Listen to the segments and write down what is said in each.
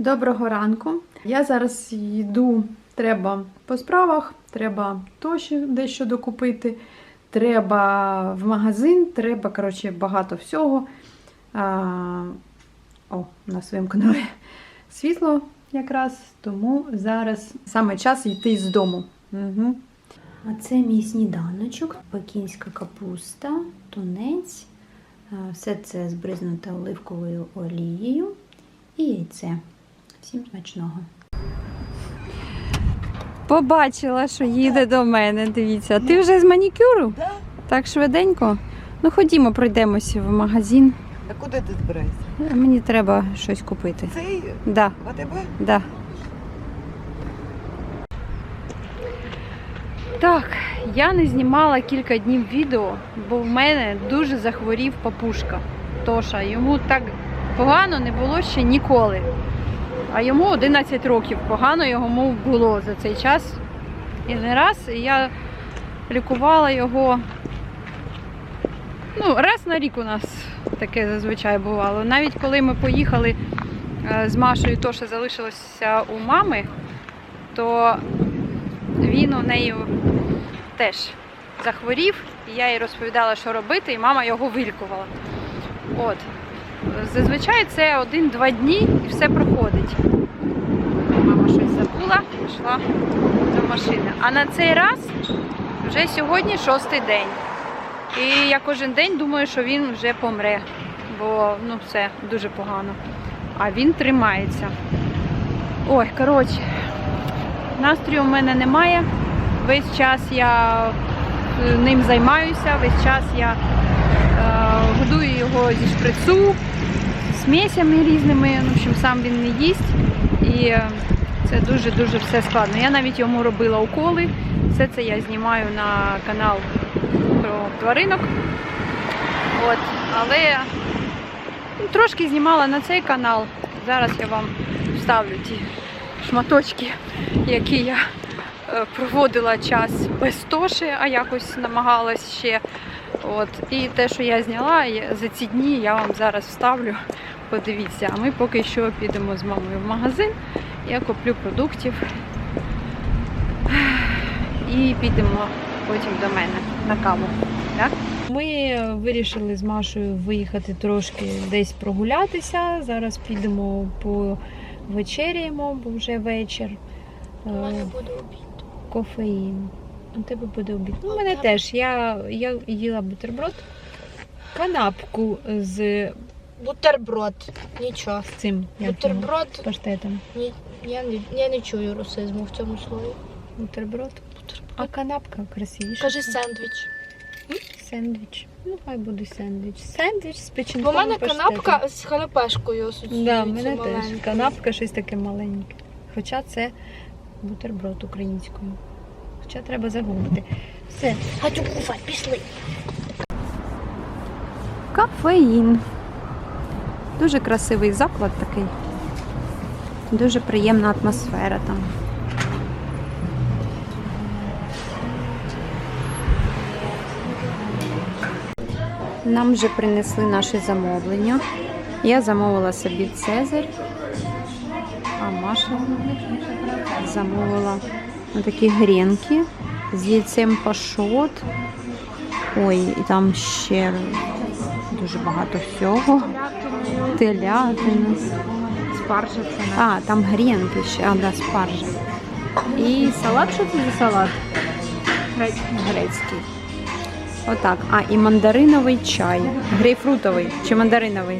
Доброго ранку. Я зараз йду, треба по справах, треба то ще дещо докупити, треба в магазин, треба, коротше, багато всього. А, о, на своєму каналі світло якраз, тому зараз саме час йти з дому. Угу. А це мій сніданочок, пекінська капуста, тунець. Все це збризнуте оливковою олією і яйце. Всім смачного. Побачила, що їде до мене. Дивіться, ти вже з манікюру? Да. Так швиденько. Ну ходімо, пройдемося в магазин. А куди ти збираєшся? Мені треба щось купити. Цей Да, АТБ? да. Так, я не знімала кілька днів відео, бо в мене дуже захворів папушка. Тоша, йому так погано не було ще ніколи. А йому 11 років. Погано йому було за цей час. І не раз і я лікувала його. Ну, раз на рік у нас таке зазвичай бувало. Навіть коли ми поїхали е, з Машою, то що залишилося у мами, то він у неї теж захворів, і я їй розповідала, що робити, і мама його вилікувала. От. Зазвичай це один-два дні і все проходить. Мама щось забула, пішла до машини. А на цей раз вже сьогодні шостий день. І я кожен день думаю, що він вже помре, бо ну все дуже погано. А він тримається. Ой, коротше, настрою в мене немає. Весь час я е, ним займаюся, весь час я годую його зі шприцу, смесями різними. Ну, в общем, сам він не їсть. І е, це дуже-дуже все складно. Я навіть йому робила уколи. Все це я знімаю на канал про тваринок. От. Але ну, трошки знімала на цей канал. Зараз я вам вставлю ті шматочки, які я е, проводила час без тоші, а якось намагалась ще. От. І те, що я зняла за ці дні, я вам зараз вставлю. Подивіться, а ми поки що підемо з мамою в магазин. Я куплю продуктів і підемо потім до мене на каву. Так? Ми вирішили з Машою виїхати трошки десь прогулятися. Зараз підемо по вечеряємо, бо вже вечір. У мене буде обід. Кофеїн. У тебе буде обід. Ну, у мене теж. Я, я їла бутерброд, канапку з Бутерброд. Нічого. з цим як його, Бутерброд. паштетом. Ні, я, не, я не чую русизму в цьому слові. Бутерброд. А канапка красивіша. Кажи сендвіч. Сендвіч. Ну, хай буде сендвіч. Сендвіч з Бо печінковим в мене паштетом. канапка з халапешкою асоціюється. Да, в мене теж. маленькою. Канапка щось таке маленьке. Хоча це бутерброд українською. Хоча треба загуглити. Все. Гатю куфа, пішли. Кафеїн. Дуже красивий заклад такий. Дуже приємна атмосфера там. Нам вже принесли наше замовлення. Я замовила собі Цезарь, а Маша замовила такі гренки з яйцем пашот. Ой, і там ще дуже багато всього. Телятина. Спаржа це А, там гренки ще, а, да, спаржа. І салат, що це за салат? Грецький. Отак. А, і мандариновий чай. Грейпфрутовий чи мандариновий.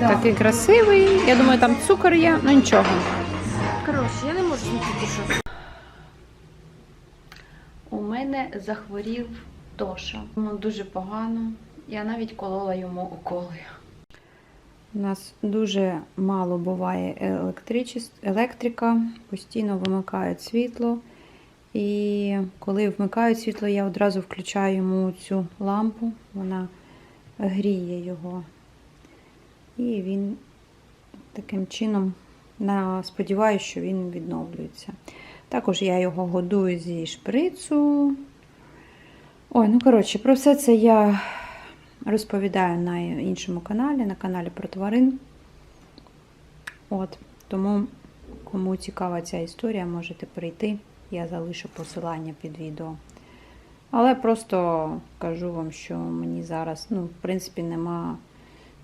Такий красивий. Я думаю, там цукор є, ну нічого. Коротше, я не можу знайти що. У мене захворів Тоша. Йому дуже погано. Я навіть колола йому уколи. У нас дуже мало буває електрика, постійно вимикають світло. І коли вмикають світло, я одразу включаю йому цю лампу, вона гріє його. І він таким чином сподіваюся, що він відновлюється. Також я його годую зі шприцу. Ой, ну коротше, про все це я розповідаю на іншому каналі, на каналі про тварин. От, тому, кому цікава ця історія, можете прийти. Я залишу посилання під відео. Але просто кажу вам, що мені зараз, ну, в принципі, нема,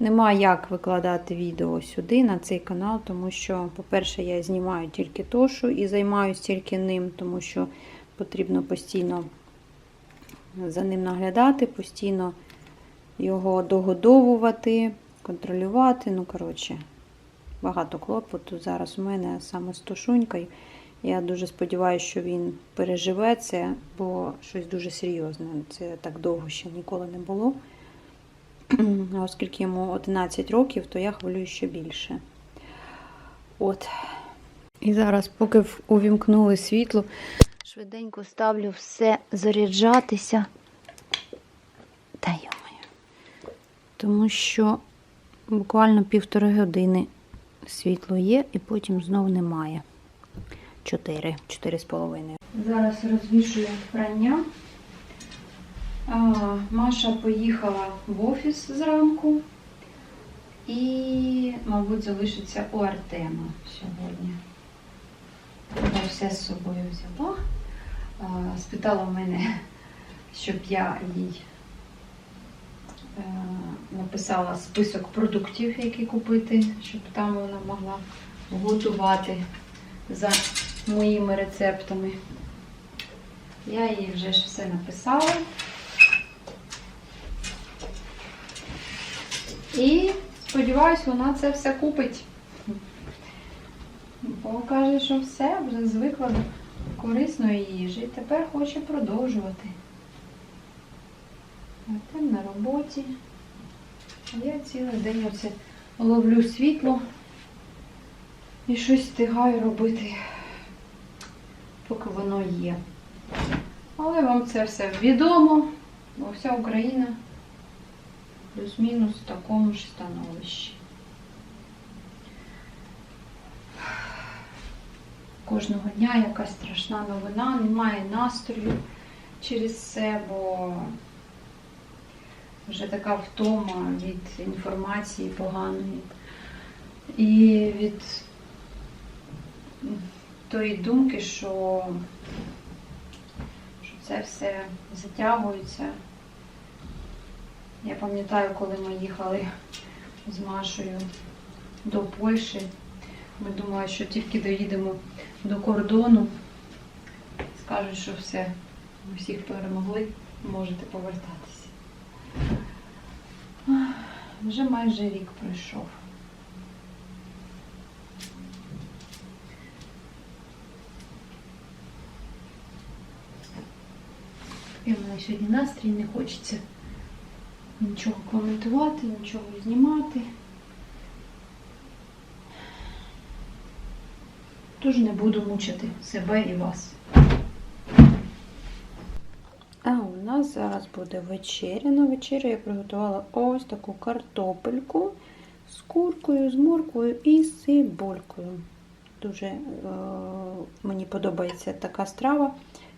нема як викладати відео сюди, на цей канал, тому що, по-перше, я знімаю тільки тошу і займаюся тільки ним, тому що потрібно постійно за ним наглядати, постійно його догодовувати, контролювати. Ну, коротше, багато клопоту зараз у мене саме з тушунькою. Я дуже сподіваюся, що він переживе це, бо щось дуже серйозне. Це так довго ще ніколи не було. А оскільки йому 11 років, то я хвилюю ще більше. От. І зараз, поки увімкнули світло, швиденько ставлю все заряджатися. Та йомаю. Тому що буквально півтори години світло є, і потім знов немає. Чотири, чотири з половиною. Зараз розвішую прання. Маша поїхала в офіс зранку і, мабуть, залишиться у Артема сьогодні. Я все з собою взяла. Спитала в мене, щоб я їй е, написала список продуктів, які купити, щоб там вона могла готувати за моїми рецептами. Я їй вже все написала. І сподіваюсь, вона це все купить. Бо каже, що все, вже звикла до корисної їжі. Тепер хоче продовжувати. А там на роботі. Я цілий день оце ловлю світло і щось встигаю робити, поки воно є. Але вам це все відомо, бо вся Україна плюс-мінус в такому ж становищі. Кожного дня якась страшна новина, немає настрою через це, вже така втома від інформації поганої. І від тої думки, що, що це все затягується. Я пам'ятаю, коли ми їхали з Машею до Польщі, ми думали, що тільки доїдемо до кордону, скажуть, що все, ми всіх перемогли, можете повертатися. Вже майже рік пройшов. І в мене сьогодні настрій не хочеться нічого коментувати, нічого знімати. Тож не буду мучити себе і вас. А у нас зараз буде вечеря. На вечерю я приготувала ось таку картопельку з куркою, з морквою і з цибулькою. Дуже е- мені подобається така страва.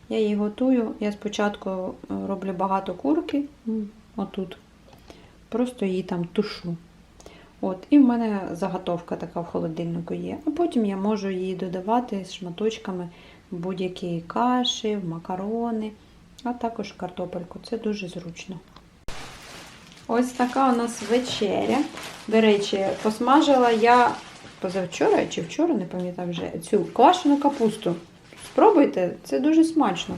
Я її готую. Я спочатку е, роблю багато курки, отут. Просто її там тушу. От, і в мене заготовка така в холодильнику є. А потім я можу її додавати з шматочками будь-які каші, макарони, а також картопельку. Це дуже зручно. Ось така у нас вечеря. До речі, посмажила я позавчора чи вчора, не пам'ятаю вже, цю квашену капусту. Спробуйте, це дуже смачно.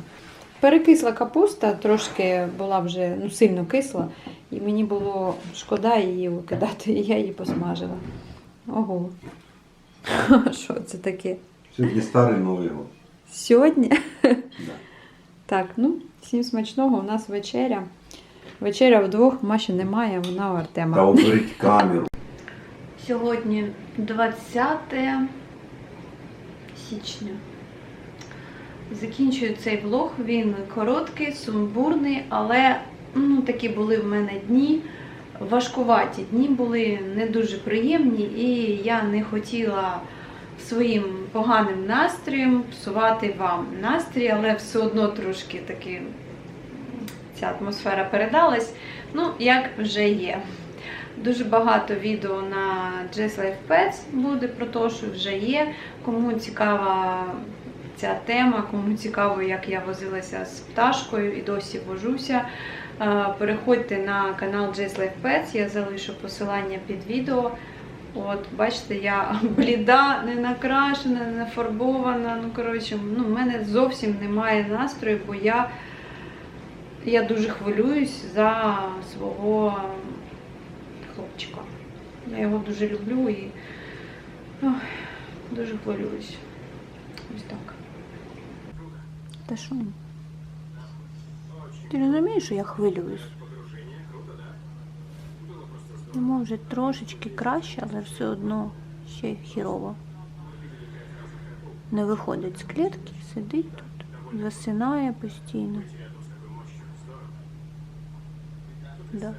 Перекисла капуста, трошки була вже ну, сильно кисла, і мені було шкода її викидати, і я її посмажила. Ого. Що це таке? Сьогодні старий Новий год. Сьогодні? Да. Так, ну, всім смачного, у нас вечеря. Вечеря вдвох, Маші немає, вона у Артема. Та оберіть камеру. Сьогодні 20 січня. Закінчую цей влог. Він короткий, сумбурний, але ну, такі були в мене дні. Важкуваті дні були не дуже приємні, і я не хотіла своїм поганим настроєм псувати вам настрій, але все одно трошки таки ця атмосфера передалась. Ну, як вже є. Дуже багато відео на Just Life Pets буде про те, що вже є. Кому цікава ця тема, кому цікаво, як я возилася з пташкою і досі вожуся. Переходьте на канал Just Life Pets, я залишу посилання під відео. От, бачите, я бліда, не накрашена, не нафарбована. Ну, коротше, ну, в мене зовсім немає настрою, бо я, я дуже хвилююсь за свого хлопчика. Я його дуже люблю і ой, дуже хвилююсь. Ось так. Та що? Ти розумієш, що я хвилююсь? Йому вже трошечки краще, але все одно ще хірово. Не виходить з клітки, сидить тут, засинає постійно. Да.